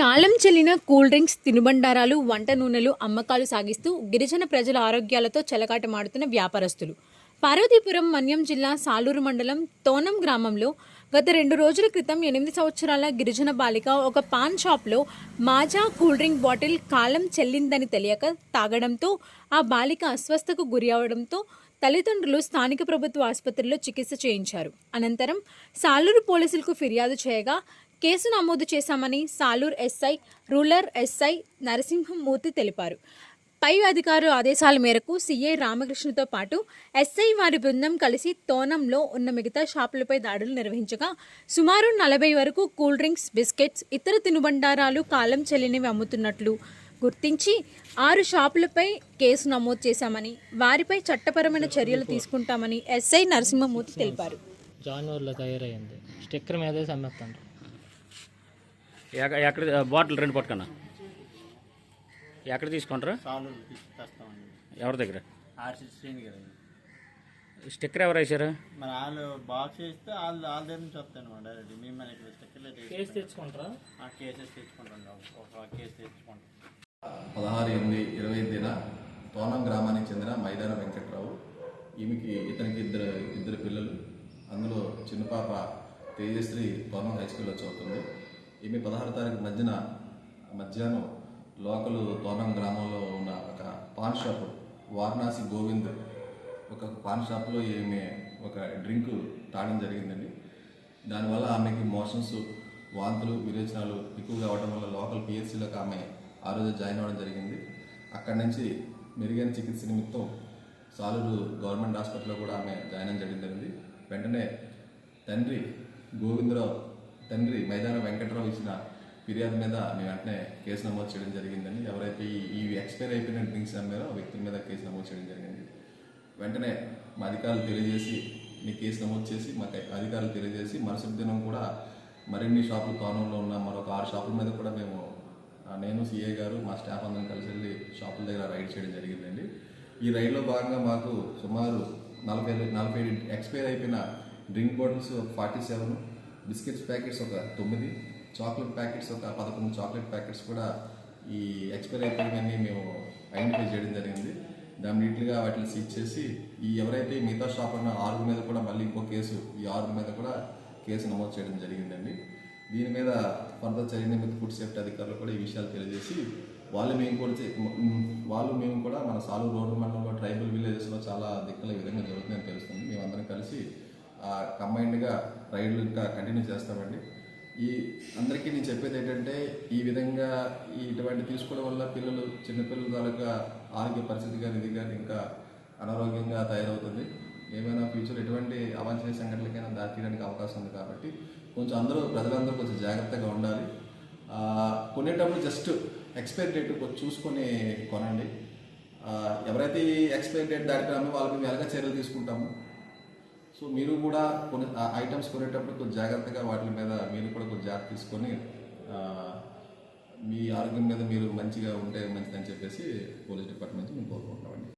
కాలం చెల్లిన cool drinks తినుబండారాలు వంట నూనెలు అమ్మకాలు సాగిస్తూ గిరిజన ప్రజల ఆరోగ్యాలతో చెలకాటమాడుతున్న వ్యాపారస్తులు. పార్వతీపురం మన్యం జిల్లా సాలూరు మండలం తోనం గ్రామంలో గత రెండు రోజుల క్రితం ఎనిమిది సంవత్సరాల గిరిజన బాలిక ఒక పాన్ షాప్లో మాజా కూల్ డ్రింక్ బాటిల్ కాలం చెల్లిందని తెలియక తాగడంతో ఆ బాలిక అస్వస్థకు గురి అవడంతో తల్లిదండ్రులు స్థానిక ప్రభుత్వ ఆసుపత్రిలో చికిత్స చేయించారు. అనంతరం సాలూరు పోలీసులకు ఫిర్యాదు చేయగా కేసు నమోదు చేశామని Salur SI rural SI Narasimhamurthy తెలిపారు. పై అధికారుల ఆదేశాల మేరకు సీఐ రామకృష్ణతో పాటు ఎస్ఐ వారి బృందం కలిసి తోనంలో ఉన్న మిగతా షాపులపై దాడులు నిర్వహించగా సుమారు నలభై వరకు కూల్ డ్రింక్స్ బిస్కెట్స్ ఇతర తినుబండారాలు కాలం చెల్లినవి అమ్ముతున్నట్లు గుర్తించి ఆరు షాపులపై కేసు నమోదు చేశామని వారిపై చట్టపరమైన చర్యలు తీసుకుంటామని ఎస్ఐ నరసింహమూర్తి తెలిపారు. జాన్వర్లో తయారైంది. స్టిక్కర్ మీదే అమ్మేస్తాను ఎక్కడ బాటిల్ రెండు పట్టుకున్నా. ఎక్కడ తీసుకుంటారా? ఎవరి దగ్గర? ఆర్సీ శ్రేణి కదండి స్టిక్కర్ ఎవరు వేసారు మరి వాళ్ళు బాక్స్ ఇస్తే వాళ్ళు వాళ్ళ దగ్గర నుంచి వస్తాను డైరెక్ట్ మేము మనకి స్టిక్కర్లే కేసు తెచ్చుకుంటారా? ఆ కేసెస్ తెచ్చుకుంటాం ఒక కేసు తెచ్చుకుంటాం. పదహారు ఎనిమిది ఇరవై ఐదున తోనం గ్రామానికి చెందిన మైదాన వెంకట్రావు. ఈమెకి ఇతనికి ఇద్దరు ఇద్దరు పిల్లలు. అందులో చిన్న పాప తేజశ్రీ తోనం హై స్కూల్లో చదువుతుంది. ఈమె పదహారు తారీఖు మధ్యన మధ్యాహ్నం లోకల్ తోనం గ్రామంలో ఉన్న ఒక పాన్ షాప్ వారణాసి గోవింద్ ఒక పాన్ షాప్లో ఈమె ఒక డ్రింక్ తాగడం జరిగిందండి. దానివల్ల ఆమెకి మోషన్స్ వాంతులు విరేచనాలు ఎక్కువగా అవడం వల్ల లోకల్ పిహెచ్సిలోకి ఆమె ఆ రోజు జాయిన్ అవ్వడం జరిగింది. అక్కడి నుంచి మెరుగైన చికిత్స నిమిత్తం సాలూరు గవర్నమెంట్ హాస్పిటల్లో కూడా ఆమె జాయిన్ అవ్వడం జరిగింది. వెంటనే తండ్రి గోవిందరావు తండ్రి మైదాన వెంకటరావు ఇచ్చిన ఫిర్యాదు మీద మేము వెంటనే కేసు నమోదు చేయడం జరిగిందని ఎవరైతే ఈ ఎక్స్పైర్ అయిపోయిన డ్రింక్స్ అమ్మారో ఆ వ్యక్తుల మీద కేసు నమోదు చేయడం జరిగింది. వెంటనే మా అధికారులు తెలియజేసి మీ కేసు నమోదు చేసి మా అధికారులు తెలియజేసి మరుసటి దినం కూడా మరిన్ని షాపులు కానంలో ఉన్న మరొక ఆరు షాపుల మీద కూడా మేము నేను సిఏ గారు మా స్టాఫ్ అందరం కలిసి వెళ్ళి షాపుల దగ్గర రైడ్ చేయడం జరిగిందండి. ఈ రైడ్లో భాగంగా మాకు సుమారు నలభై నలభై ఎక్స్పైర్ అయిపోయిన drink bottles forty seven biscuits packets ఒక తొమ్మిది చాక్లెట్ ప్యాకెట్స్ ఒక పదకొండు చాక్లెట్ ప్యాకెట్స్ కూడా ఈ ఎక్స్పైర్ అయిపోయినవన్నీ మేము ఐడెంటిఫై చేయడం జరిగింది. దాన్ని నీట్గా వాటిని సీజ్ చేసి ఈ ఎవరైతే మిగతా షాప్ ఉన్న ఆరు మీద కూడా మళ్ళీ ఇంకో కేసు ఈ ఆరు మీద కూడా కేసు నమోదు చేయడం జరిగిందండి. దీని మీద ఫర్దర్ చర్య నిమిత్త ఫుడ్ సేఫ్టీ అధికారులు కూడా ఈ విషయాలు తెలియజేసి వాళ్ళు మేము కూడా వాళ్ళు మేము కూడా మన సాలు రోడ్డు మండలంలో ట్రైబల్ విలేజెస్లో చాలా దిక్కుల విధంగా జరుగుతుందని తెలుస్తుంది. మేమందరం కలిసి కంబైన్డ్గా రైడ్లు ఇంకా కంటిన్యూ చేస్తామండి. ఈ అందరికీ నేను చెప్పేది ఏంటంటే ఈ విధంగా ఈ ఇటువంటి తీసుకోవడం వల్ల పిల్లలు చిన్నపిల్లల తాలూకా ఆరోగ్య పరిస్థితి కానీ ఇది కానీ ఇంకా అనారోగ్యంగా తయారవుతుంది. ఏమైనా ఫ్యూచర్ ఎటువంటి అవాంఛనీయ సంఘటనలకైనా దాటియడానికి అవకాశం ఉంది కాబట్టి కొంచెం అందరూ ప్రజలందరూ కొంచెం జాగ్రత్తగా ఉండాలి. కొనేటప్పుడు జస్ట్ ఎక్స్పైరీ డేట్ కొంచెం చూసుకొని కొనండి. ఎవరైతే ఈ ఎక్స్పైరీ డేట్ దాటిపోయామో వాళ్ళకి మేము ఎలాగ చర్యలు తీసుకుంటాము? సో మీరు కూడా కొన్ని ఐటమ్స్ కొనేటప్పుడు కొంచెం జాగ్రత్తగా వాటి మీద మీరు కూడా కొంచెం జాగ్రత్త తీసుకొని మీ ఆరోగ్యం మీద మీరు మంచిగా ఉంటే మంచిదని చెప్పేసి పోలీస్ డిపార్ట్మెంట్ నుంచి మేము కోరుకుంటామండి